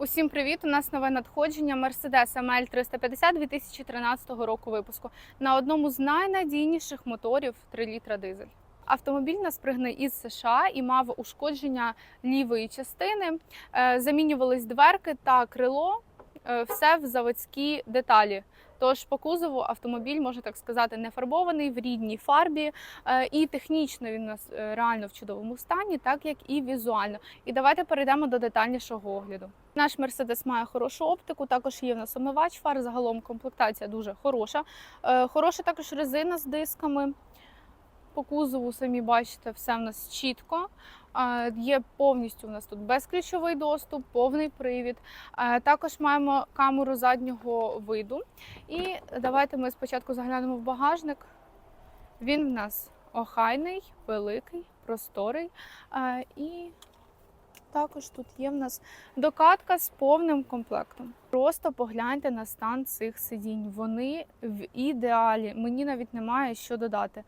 Усім привіт! У нас нове надходження Mercedes ML 350 2013 року випуску на одному з найнадійніших моторів 3 літра дизель. Автомобіль нас пригне із США і мав ушкодження лівої частини. Е, Замінювались дверки та крило, е, все в заводські деталі. Тож по кузову автомобіль, можна так сказати, не фарбований в рідній фарбі, Е, і технічно він у нас е, реально в чудовому стані, так як і візуально. І давайте перейдемо до детальнішого огляду. Наш Мерседес має хорошу оптику, також є в нас омивач фар. Загалом комплектація дуже хороша. Е, Хороша також резина з дисками. По кузову самі бачите, все в нас чітко. Є повністю у нас тут безключовий доступ, повний привід. Також маємо камеру заднього виду. І давайте ми спочатку заглянемо в багажник. Він в нас охайний, великий, просторий. І також тут є в нас докатка з повним комплектом. Просто погляньте на стан цих сидінь. Вони в ідеалі. Мені навіть немає що додати.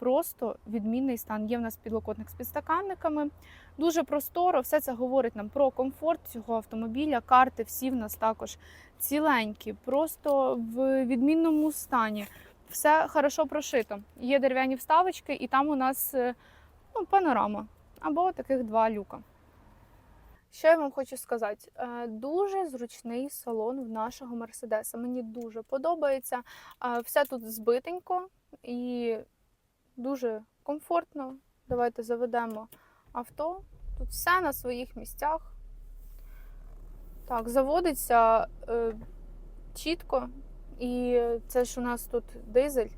Просто відмінний стан. Є в нас підлокотник з підстаканниками. Дуже просторо. Все це говорить нам про комфорт цього автомобіля. Карти всі в нас також ціленькі, просто в відмінному стані. Все хорошо прошито. Є дерев'яні вставочки, і там у нас е, ну, панорама або таких два люка. Що я вам хочу сказати? Е, Дуже зручний салон в нашого Мерседеса. Мені дуже подобається. Е, Все тут збитенько і дуже комфортно. Давайте заведемо авто. Тут все на своїх місцях. Так, заводиться е, чітко. І це ж у нас тут дизель.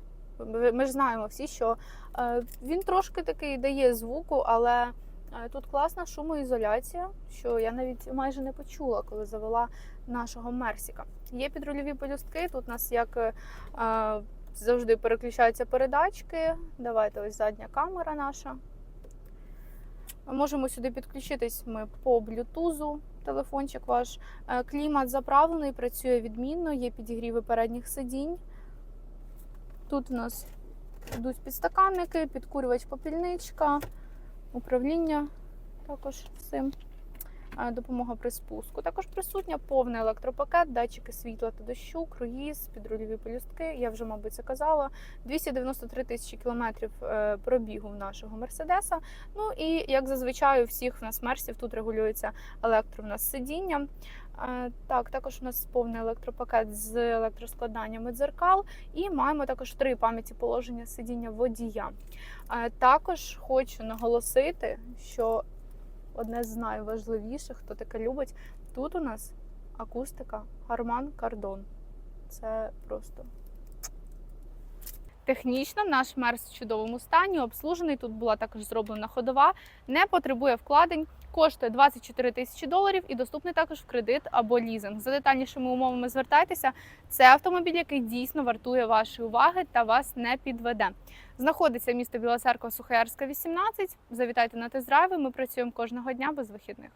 Ми ж знаємо всі, що е, він трошки такий дає звуку, але е, тут класна шумоізоляція, що я навіть майже не почула, коли завела нашого Мерсіка. Є підрульові пелюстки. Тут у нас як е, завжди переключаються передачки. Давайте ось задня камера наша. Можемо сюди підключитись ми по блютузу, телефончик ваш. Е, Клімат заправлений, працює відмінно, є підігріви передніх сидінь. Тут у нас йдуть підстаканники, підкурювач попільничка, управління також всім. Допомога при спуску. Також присутня повний електропакет, датчики світла та дощу, круїз, підрульові пелюстки. Я вже, мабуть, це казала. 293 тисячі кілометрів е, пробігу в нашого Мерседеса. Ну і як зазвичай у всіх в нас мерсів тут регулюється електро в нас сидіння. Е, Так, також у нас повний електропакет з електроскладаннями дзеркал, і маємо також три пам'яті положення сидіння водія. Е, Також хочу наголосити, що одне з найважливіших, хто таке любить, тут у нас акустика гарман, кардон. Це просто. Технічно наш мерс в чудовому стані, обслужений. Тут була також зроблена ходова, не потребує вкладень, коштує 24 тисячі доларів і доступний також в кредит або лізинг. За детальнішими умовами звертайтеся. Це автомобіль, який дійсно вартує вашої уваги та вас не підведе. Знаходиться місто Біла Церква, Сухоярська, 18. Завітайте на тест-драйви. Ми працюємо кожного дня без вихідних.